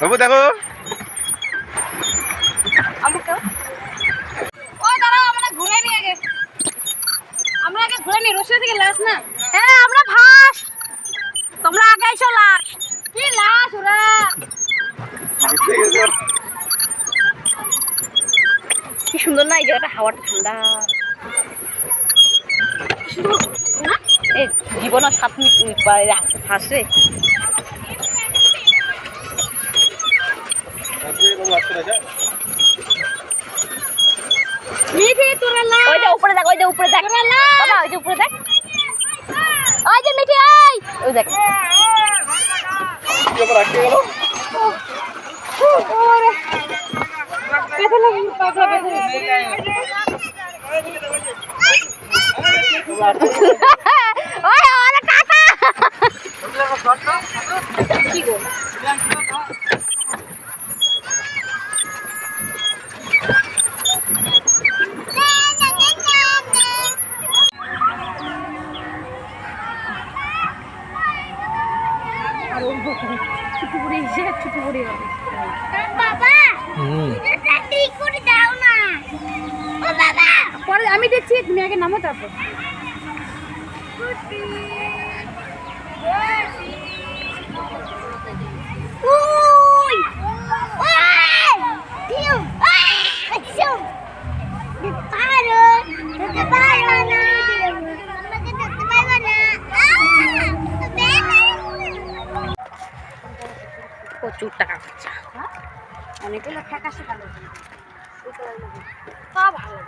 বাবু, দেখো। হ্যাঁ ফাঁস। তোমরা লাশ। কি লাশ ওরা? কি সুন্দর না, এই জায়গাটা হাওয়াটা ঠান্ডা। এই জীবন সাত মিনিট ফাঁসে মিঠি তোরা লা ওই যে উপরে দেখ ওই যে উপরে দেখ বাবা ওই যে উপরে দেখ ওই যে মিঠি ওই ওই দেখ আটকে গেল ওরে বাবা করে দাও না ও বাবা পরে আমি দেখছি তুমি আগে নামো তারপর। প্রচুর টাকা খরচা। হ্যাঁ? অনেকগুলো ফ্যাকাশে কালো সব ভালো